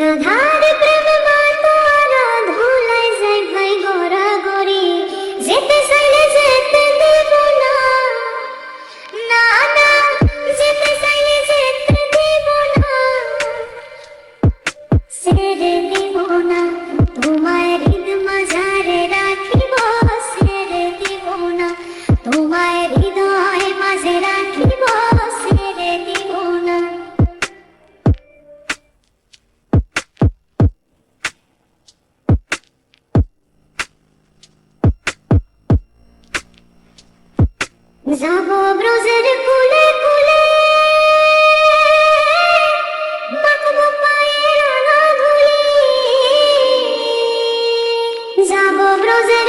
রাধা যাব ব্রজের কুলে কুলে মাখবো যাব ব্রজের